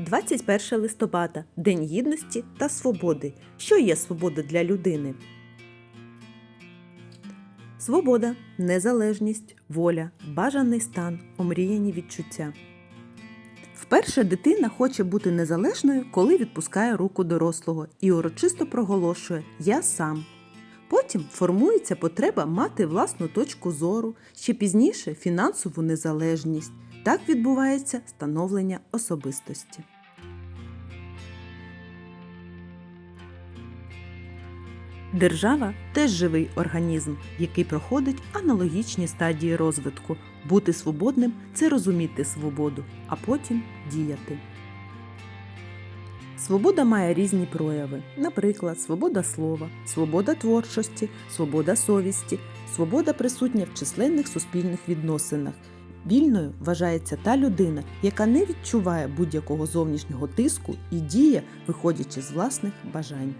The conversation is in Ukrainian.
21 листопада День гідності та свободи. Що є свобода для людини? Свобода, незалежність, воля, бажаний стан, омріяні відчуття. Вперше дитина хоче бути незалежною, коли відпускає руку дорослого і урочисто проголошує Я сам. Потім формується потреба мати власну точку зору, ще пізніше фінансову незалежність. Так відбувається становлення особистості. Держава теж живий організм, який проходить аналогічні стадії розвитку. Бути свободним це розуміти свободу, а потім діяти. Свобода має різні прояви, наприклад, свобода слова, свобода творчості, свобода совісті, свобода присутня в численних суспільних відносинах. Вільною вважається та людина, яка не відчуває будь-якого зовнішнього тиску і діє, виходячи з власних бажань.